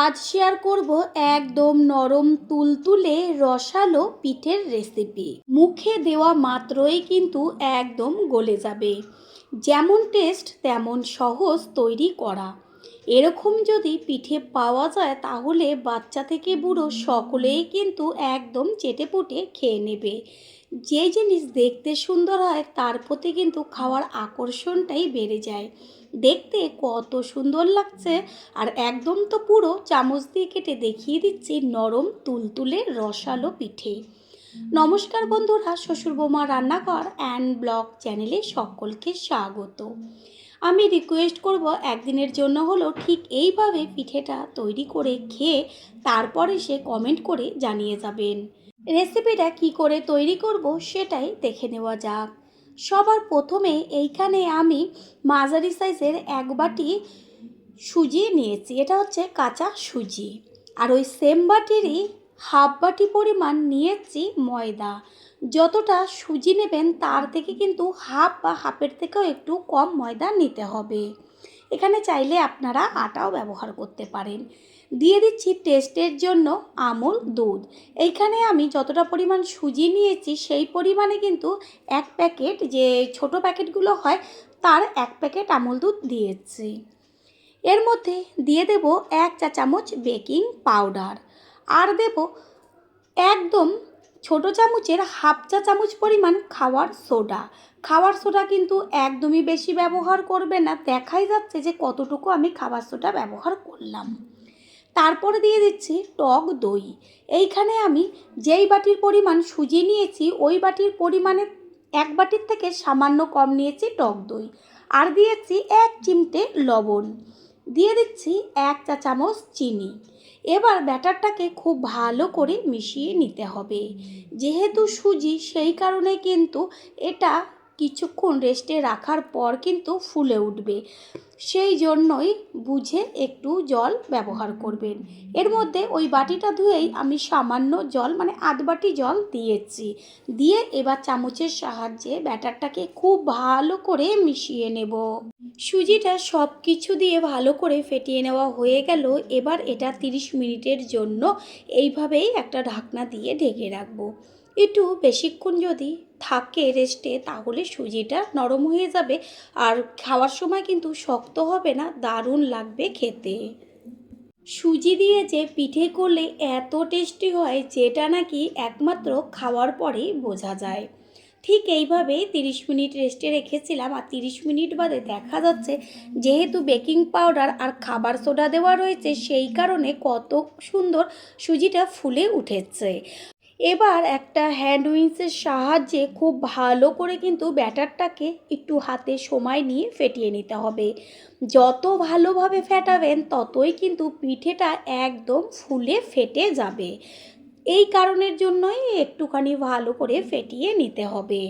আজ শেয়ার করব একদম নরম তুলতুলে রসালো পিঠের রেসিপি মুখে দেওয়া মাত্রই কিন্তু একদম গলে যাবে। যেমন টেস্ট তেমন সহজ তৈরি করা। এরকম যদি পিঠে পাওয়া যায় তাহলে বাচ্চা থেকে বুড়ো সকলেই কিন্তু একদম চেটেপুটে খেয়ে নেবে। যে জিনিস দেখতে সুন্দর হয়, তার প্রতি কিন্তু খাওয়ার আকর্ষণটাই বেড়ে যায়। দেখতে কত সুন্দর লাগছে আর একদম তো পুরো চামচ দিয়ে কেটে দেখিয়ে দিচ্ছি নরম, তুলতুলে, রসালো পিঠে। নমস্কার বন্ধুরা, শ্বশুর বৌমা রান্নাঘর অ্যান্ড ব্লগ চ্যানেলে সকলকে স্বাগত। আমি রিকোয়েস্ট করব, একদিনের জন্য হলো ঠিক এইভাবে পিঠেটা তৈরি করে খেয়ে তারপরে সে কমেন্ট করে জানিয়ে যাবেন। রেসিপিটা কি করে তৈরি করব সেটাই দেখে নেওয়া যাক। সবার প্রথমে এইখানে আমি মাঝারি সাইজের এক বাটি সুজি নিয়েছি, এটা হচ্ছে কাঁচা সুজি। আর ওই সেম বাটিরই হাফ বাটি পরিমাণ নিয়েছি ময়দা। যতটা সুজি নেবেন তার থেকে কিন্তু হাফ বা হাফের থেকেও একটু কম ময়দা নিতে হবে। এখানে চাইলে আপনারা আটাও ব্যবহার করতে পারেন। দিয়ে দিচ্ছি টেস্টের জন্য আমুল দুধ। এইখানে আমি যতটা পরিমাণ সুজি নিয়েছি, সেই পরিমাণে কিন্তু এক প্যাকেট যে ছোট প্যাকেটগুলো হয়, তার এক প্যাকেট আমুল দুধ দিয়েছি। এর মধ্যে দিয়ে দেব এক চা চামচ বেকিং পাউডার। আর দেব একদম ছোট চামচের হাফ চা চামচ পরিমাণ খাওয়ার সোডা। খাওয়ার সোডা কিন্তু একদমই বেশি ব্যবহার করবে না। দেখাই যাচ্ছে যে কতটুকু আমি খাবার সোডা ব্যবহার করলাম। তারপরে দিয়ে দিচ্ছি টক দই। এইখানে আমি যেই বাটির পরিমাণ সুজি নিয়েছি, ওই বাটির পরিমাণে এক বাটির থেকে সামান্য কম নিয়েছি টক দই। আর দিয়েছি এক চিমটে লবণ। দিয়ে দিচ্ছি এক চা চামচ চিনি। এবার ব্যাটারটাকে খুব ভালো করে মিশিয়ে নিতে হবে। যেহেতু সুজি, সেই কারণে কিন্তু এটা কিছুক্ষণ রেস্টে রাখার পর কিন্তু ফুলে উঠবে। সেই জন্যই বুঝে একটু জল ব্যবহার করবেন। এর মধ্যে ওই বাটিটা ধুয়েই আমি সামান্য জল মানে আধ বাটি জল দিয়েছি। দিয়ে এবার চামচের সাহায্যে ব্যাটারটাকে খুব ভালো করে মিশিয়ে নেব। সুজিটা সব কিছু দিয়ে ভালো করে ফেটিয়ে নেওয়া হয়ে গেল। এবার এটা 30 মিনিটের জন্য এইভাবেই একটা ঢাকনা দিয়ে ঢেকে রাখব। একটু বেশিক্ষণ যদি থাকে রেস্টে তাহলে সুজিটা নরম হয়ে যাবে। আর খাওয়ার সময় কিন্তু শক্ত হবে না, দারুণ লাগবে খেতে। সুজি দিয়ে যে পিঠে করলে এত টেস্টি হয়, যেটা নাকি একমাত্র খাওয়ার পরেই বোঝা যায়। ঠিক এইভাবেই তিরিশ মিনিট রেস্টে রেখেছিলাম, আর তিরিশ মিনিট বাদে দেখা যাচ্ছে যেহেতু বেকিং পাউডার আর খাবার সোডা দেওয়া রয়েছে, সেই কারণে কত সুন্দর সুজিটা ফুলে উঠেছে। এবার একটা হ্যান্ড উইন্সের সাহায্যে খুব ভালো করে কিন্তু ব্যাটারটাকে একটু হাতে সময় নিয়ে ফেটিয়ে নিতে হবে। যত ভালোভাবে ফেটাবেন ততই কিন্তু পিঠেটা একদম ফুলে ফেটে যাবে। এই কারণের জন্যই একটুখানি ভালো করে ফেটিয়ে নিতে হবে।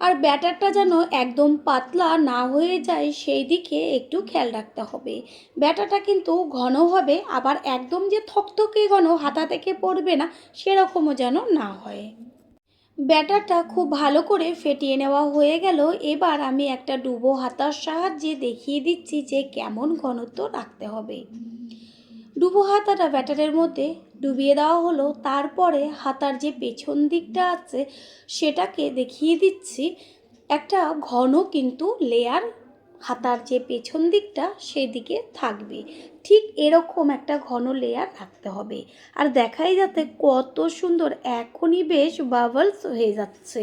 আর ব্যাটারটা যেন একদম পাতলা না হয়ে যায়, সেই দিকে একটু খেয়াল রাখতে হবে। ব্যাটারটা কিন্তু ঘন হবে, আবার একদম যে থকথকে ঘন, হাতা থেকে পড়বে না, সেরকমও যেন না হয়। ব্যাটারটা খুব ভালো করে ফেটিয়ে নেওয়া হয়ে গেল। এবার আমি একটা ডুবো হাতার সাহায্যে দেখিয়ে দিচ্ছি যে কেমন ঘনত্ব রাখতে হবে। ডুবো হাতাটা ব্যাটারের মধ্যে ডুবিয়ে দেওয়া হলো, তারপরে হাতার যে পেছন দিকটা আছে সেটাকে দেখিয়ে দিচ্ছি। একটা ঘন কিন্তু লেয়ার হাতার যে পেছন দিকটা সেদিকে থাকবে। ঠিক এরকম একটা ঘন লেয়ার রাখতে হবে। আর দেখাই যাতে কত সুন্দর এখনই বেশ বাবলস হয়ে যাচ্ছে।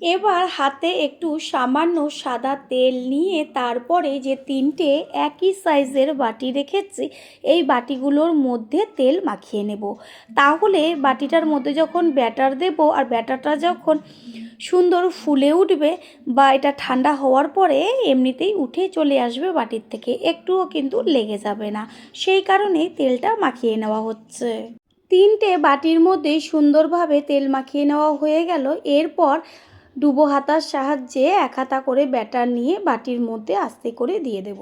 এবার হাতে একটু সামান্য সাদা তেল নিয়ে তারপরে যে তিনটে একই সাইজের বাটি রেখেছি, এই বাটিগুলোর মধ্যে তেল মাখিয়ে নেব। তাহলে বাটিটার মধ্যে যখন ব্যাটার দেব আর ব্যাটারটা যখন সুন্দর ফুলে উঠবে বা এটা ঠান্ডা হওয়ার পরে এমনিতেই উঠে চলে আসবে বাটির থেকে, একটুও কিন্তু লেগে যাবে না। সেই কারণেই তেলটা মাখিয়ে নেওয়া হচ্ছে। তিনটে বাটির মধ্যে সুন্দরভাবে তেল মাখিয়ে নেওয়া হয়ে গেল। এরপর ডুবো হাতার সাহায্যে এক হাতা করে ব্যাটার নিয়ে বাটির মধ্যে আস্তে করে দিয়ে দেব।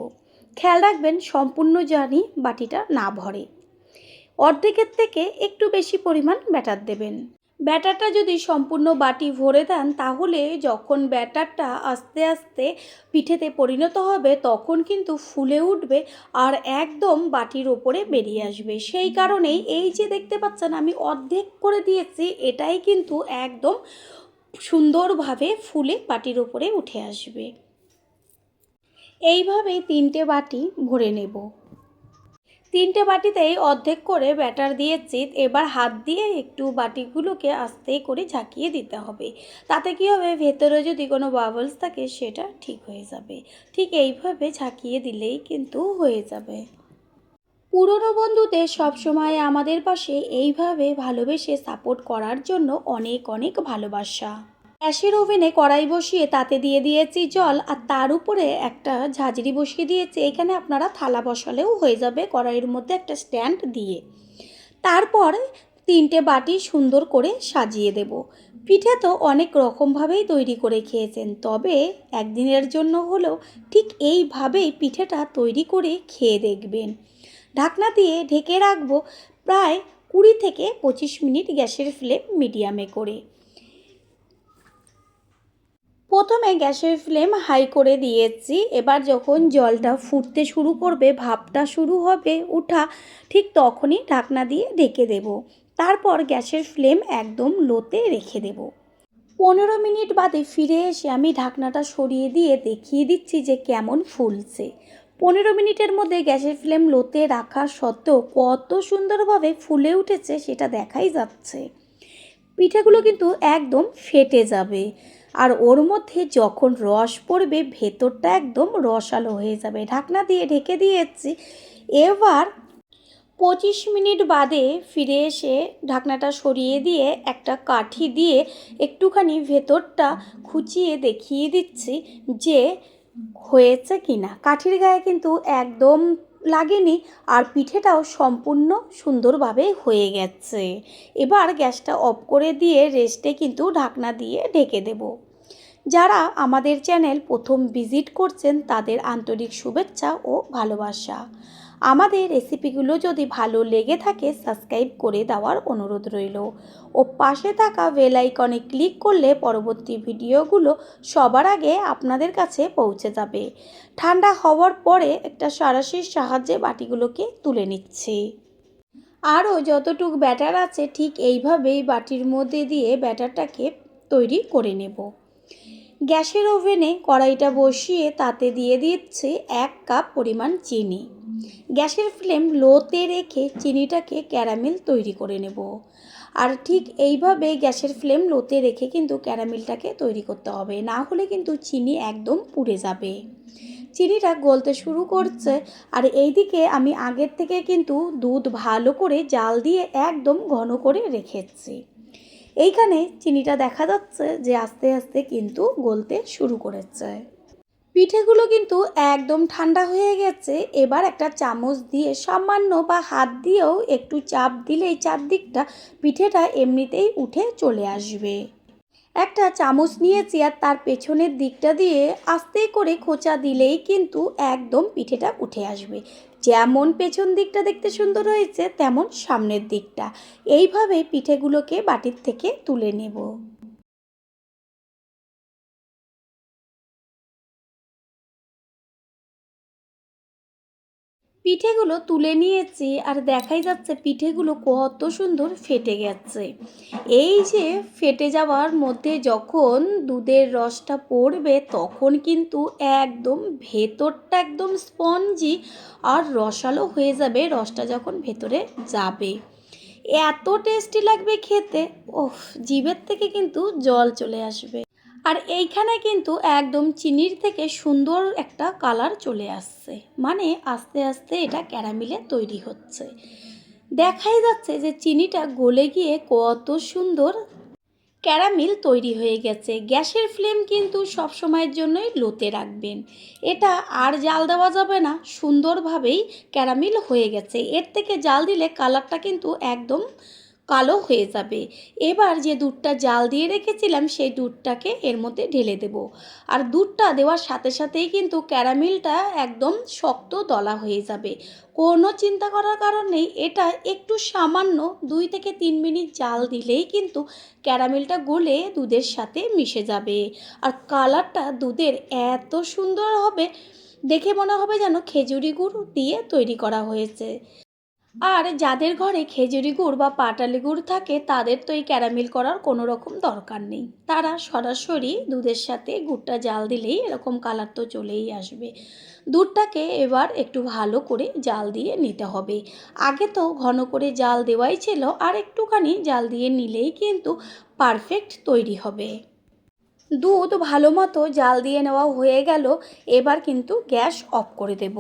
খেয়াল রাখবেন, সম্পূর্ণ জানি বাটিটা না ভরে। অর্ধেকের থেকে একটু বেশি পরিমাণ ব্যাটার দেবেন। ব্যাটারটা যদি সম্পূর্ণ বাটি ভরে দেন, তাহলে যখন ব্যাটারটা আস্তে আস্তে পিঠেতে পরিণত হবে, তখন কিন্তু ফুলে উঠবে আর একদম বাটির ওপরে বেরিয়ে আসবে। সেই কারণেই এই যে দেখতে পাচ্ছেন, আমি অর্ধেক করে দিয়েছি, এটাই কিন্তু একদম সুন্দরভাবে ফুলে বাটির ওপরে উঠে আসবে। এইভাবেই তিনটে বাটি ভরে নেব। তিনটে বাটিতেই অর্ধেক করে ব্যাটার দিয়েছি এবার হাত দিয়ে একটু বাটিগুলোকে আস্তে করে ঝাঁকিয়ে দিতে হবে। তাতে কী হবে? ভেতরে যদি কোনো বাবলস থাকে, সেটা ঠিক হয়ে যাবে। ঠিক এইভাবে ঝাঁকিয়ে দিলেই কিন্তু হয়ে যাবে। পুরনো বন্ধুদের সবসময় আমাদের পাশে এইভাবে ভালোবেসে সাপোর্ট করার জন্য অনেক অনেক ভালোবাসা। গ্যাসের ওভেনে কড়াই বসিয়ে তাতে দিয়ে দিয়েছি জল আর তার উপরে একটা ঝাঁঝরি বসিয়ে দিয়েছি। এখানে আপনারা থালা বসালেও হয়ে যাবে কড়াইয়ের মধ্যে একটা স্ট্যান্ড দিয়ে। তারপর তিনটে বাটি সুন্দর করে সাজিয়ে দেব। পিঠে তো অনেক রকমভাবেই তৈরি করে খেয়েছেন, তবে একদিনের জন্য হলেও ঠিক এইভাবেই পিঠেটা তৈরি করে খেয়ে দেখবেন। ঢাকনা দিয়ে ঢেকে রাখব প্রায় কুড়ি থেকে পঁচিশ মিনিট গ্যাসের ফ্লেম মিডিয়ামে করে। প্রথমে গ্যাসের ফ্লেম হাই করে দিয়েছি। এবার যখন জলটা ফুটতে শুরু করবে, ভাপটা শুরু হবে, উঠা, ঠিক তখনই ঢাকনা দিয়ে ঢেকে দেব। তারপর গ্যাসের ফ্লেম একদম লোতে রেখে দেব। পনেরো মিনিট বাদে ফিরে এসে আমি ঢাকনাটা সরিয়ে দিয়ে দেখিয়ে দিচ্ছি যে কেমন ফুলছে। পনেরো মিনিটের মধ্যে গ্যাসের ফ্লেম লোতে রাখা সত্ত্বেও কত সুন্দরভাবে ফুলে উঠেছে সেটা দেখাই যাচ্ছে। পিঠেগুলো কিন্তু একদম ফেটে যাবে। আর ওর মধ্যে যখন রস পড়বে, ভেতরটা একদম রসালো হয়ে যাবে। ঢাকনা দিয়ে ঢেকে দিয়েছি। এবার পঁচিশ মিনিট বাদে ফিরে এসে ঢাকনাটা সরিয়ে দিয়ে একটা কাঠি দিয়ে একটুখানি ভেতরটা খুঁচিয়ে দেখিয়ে দিচ্ছি যে হয়েছে কি না? কাঠির গায়ে কিন্তু একদম লাগেনি আর পিঠেটাও সম্পূর্ণ সুন্দরভাবে হয়ে গেছে। এবার গ্যাসটা অফ করে দিয়ে রেস্টে কিন্তু ঢাকনা দিয়ে ঢেকে দেব। যারা আমাদের চ্যানেল প্রথম ভিজিট করছেন তাদের আন্তরিক শুভেচ্ছা ও ভালোবাসা। আমাদের রেসিপিগুলো যদি ভালো লেগে থাকে, সাবস্ক্রাইব করে দেওয়ার অনুরোধ রইল। ও পাশে থাকা বেল আইকনে ক্লিক করলে পরবর্তী ভিডিওগুলো সবার আগে আপনাদের কাছে পৌঁছে যাবে। ঠান্ডা হওয়ার পরে একটা সারাশির সাহায্যে বাটিগুলোকে তুলে নিচ্ছি। আরও যতটুক ব্যাটার আছে, ঠিক এইভাবেই বাটির মধ্যে দিয়ে ব্যাটারটাকে তৈরি করে নেব। গ্যাসের ওভেনে কড়াইটা বসিয়ে তাতে দিয়ে দিচ্ছি এক কাপ পরিমাণ চিনি। গ্যাসের ফ্লেম লোতে রেখে চিনিটাকে ক্যারামেল তৈরি করে নেব। আর ঠিক এইভাবে গ্যাসের ফ্লেম লোতে রেখে কিন্তু ক্যারামেলটাকে তৈরি করতে হবে। না হলে কিন্তু চিনি একদম পুড়ে যাবে। চিনিটা গলতে শুরু করছে। আর এইদিকে আমি আগের থেকে কিন্তু দুধ ভালো করে জাল দিয়ে একদম ঘন করে রেখেছি। এইখানে চিনিটা দেখা যাচ্ছে যে আস্তে আস্তে কিন্তু গলতে শুরু করেছে। পিঠেগুলো কিন্তু একদম ঠান্ডা হয়ে গেছে। এবার একটা চামচ দিয়ে সামান্য বা হাত দিয়েও একটু চাপ দিলেই চারদিকটা পিঠেটা এমনিতেই উঠে চলে আসবে। একটা চামচ নিয়েছি আর তার পেছনের দিকটা দিয়ে আস্তে করে খোঁচা দিলেই কিন্তু একদম পিঠেটা উঠে আসবে। যেমন পেছন দিকটা দেখতে সুন্দর হয়েছে, তেমন সামনের দিকটা। এইভাবে পিঠেগুলোকে বাটির থেকে তুলে নেব। পিঠেগুলো তুলে নিয়েছি আর দেখাই যাচ্ছে পিঠেগুলো কত সুন্দর ফেটে গেছে। এই যে ফেটে যাওয়ার মধ্যে যখন দুধের রসটা পড়বে তখন কিন্তু একদম ভেতরটা একদম স্পঞ্জি আর রসালো হয়ে যাবে, রসটা যখন ভেতরে যাবে। এত টেস্টি লাগবে খেতে, ওফ, জিভের থেকে কিন্তু জল চলে আসবে। আর এইখানে কিন্তু একদম চিনির থেকে সুন্দর একটা কালার চলে আসছে। মানে আস্তে আস্তে এটা ক্যারামিলে তৈরি হচ্ছে। দেখাই যাচ্ছে যে চিনিটা গলে গিয়ে কত সুন্দর ক্যারামিল তৈরি হয়ে গেছে। গ্যাসের ফ্লেম কিন্তু সব সময়ের জন্যই লোতে রাখবেন। এটা আর জাল দেওয়া যাবে না, সুন্দরভাবেই ক্যারামিল হয়ে গেছে। এর থেকে জাল দিলে কালারটা কিন্তু একদম কালো হয়ে যাবে। এবার যে দুধটা জাল দিয়ে রেখেছিলাম, সেই দুধটাকে এর মধ্যে ঢেলে দেব। আর দুধটা দেওয়ার সাথে সাথেই কিন্তু ক্যারামেলটা একদম শক্ত দলা হয়ে যাবে। কোনো চিন্তা করার কারণ এটা একটু সামান্য দুই থেকে তিন মিনিট জাল দিলেই কিন্তু ক্যারামেলটা গলে দুধের সাথে মিশে যাবে। আর কালারটা দুধের এত সুন্দর হবে, দেখে মনে হবে যেন খেজুরি গুড় দিয়ে তৈরি করা হয়েছে। আর যাদের ঘরে খেজুরি গুড় বা পাটালি গুড় থাকে, তাদের তো এই ক্যারামেল করার কোনো রকম দরকার নেই। তারা সরাসরি দুধের সাথে গুড়টা জাল দিলেই এরকম কালার তো চলেই আসবে। দুধটাকে এবার একটু ভালো করে জাল দিয়ে নিতে হবে। আগে তো ঘন করে জাল দেওয়াই ছিল, আর একটুখানি জাল দিয়ে নিলেই কিন্তু পারফেক্ট তৈরি হবে। দুধ ভালো মতো জাল দিয়ে নেওয়া হয়ে গেল, এবার কিন্তু গ্যাস অফ করে দেব।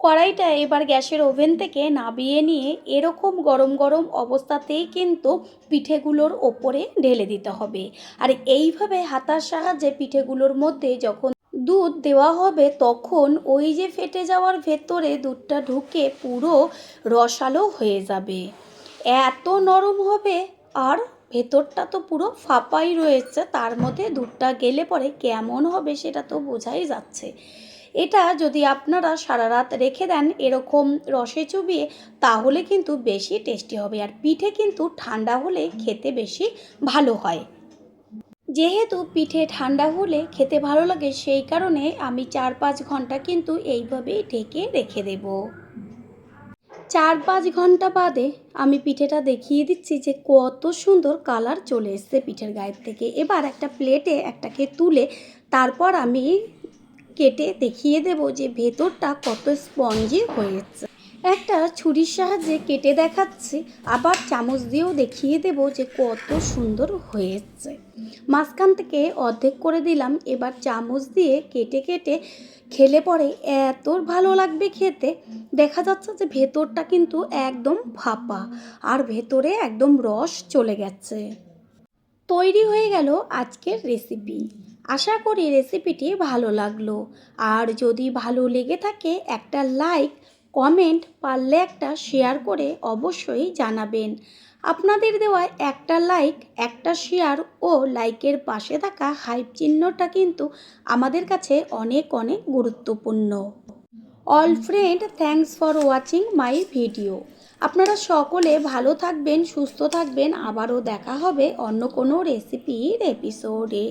কড়াইটা এবার গ্যাসের ওভেন থেকে নাবিয়ে নিয়ে এরকম গরম গরম অবস্থাতেই কিন্তু পিঠেগুলোর ওপরে ঢেলে দিতে হবে। আর এইভাবে হাতার সাহায্যে পিঠেগুলোর মধ্যে যখন দুধ দেওয়া হবে, তখন ওই যে ফেটে যাওয়ার ভেতরে দুধটা ঢুকে পুরো রসালো হয়ে যাবে। এত নরম হবে, আর ভেতরটা তো পুরো ফাঁপাই রয়েছে, তার মধ্যে দুধটা গেলে পরে কেমন হবে সেটা তো বোঝাই যাচ্ছে। এটা যদি আপনারা সারা রাত রেখে দেন এরকম রসে চুবিয়ে, তাহলে কিন্তু বেশি টেস্টি হবে। আর পিঠে কিন্তু ঠান্ডা হলে খেতে বেশি ভালো হয়। যেহেতু পিঠে ঠান্ডা হলে খেতে ভালো লাগে, সেই কারণে আমি চার পাঁচ ঘণ্টা কিন্তু এইভাবেই ঢেকে রেখে দেব। চার পাঁচ ঘণ্টা বাদে আমি পিঠেটা দেখিয়ে দিচ্ছি যে কত সুন্দর কালার চলে এসছে পিঠের গায়ের থেকে। এবার একটা প্লেটে একটাকে তুলে, তারপর আমি কেটে দেখিয়ে দেব যে ভেতরটা কত স্পঞ্জি হয়েছে। একটা ছুরির সাহায্যে কেটে দেখাচ্ছি, আবার চামচ দিয়েও দেখিয়ে দেব যে কত সুন্দর হয়েছে। মাঝখান থেকে অর্ধেক করে দিলাম, এবার চামচ দিয়ে কেটে কেটে খেলে পরে এত ভালো লাগবে খেতে। দেখা যাচ্ছে যে ভেতরটা কিন্তু একদম ফাঁপা, আর ভেতরে একদম রস চলে গেছে। তৈরি হয়ে গেল আজকের রেসিপি আশা করি রেসিপিটি ভালো লাগল। আর যদি ভালো লেগে থাকে, একটা লাইক কমেন্ট পারলে একটা শেয়ার করে অবশ্যই জানাবেন। আপনাদের দেওয়া একটা লাইক একটা শেয়ার ও লাইকের পাশে থাকা হাইপ চিহ্নটা কিন্তু আমাদের কাছে অনেক অনেক গুরুত্বপূর্ণ। All friend thanks for watching my video আপনারা সকলে ভালো থাকবেন, সুস্থ থাকবেন। আবারও দেখা হবে অন্য কোনো রেসিপির এপিসোডে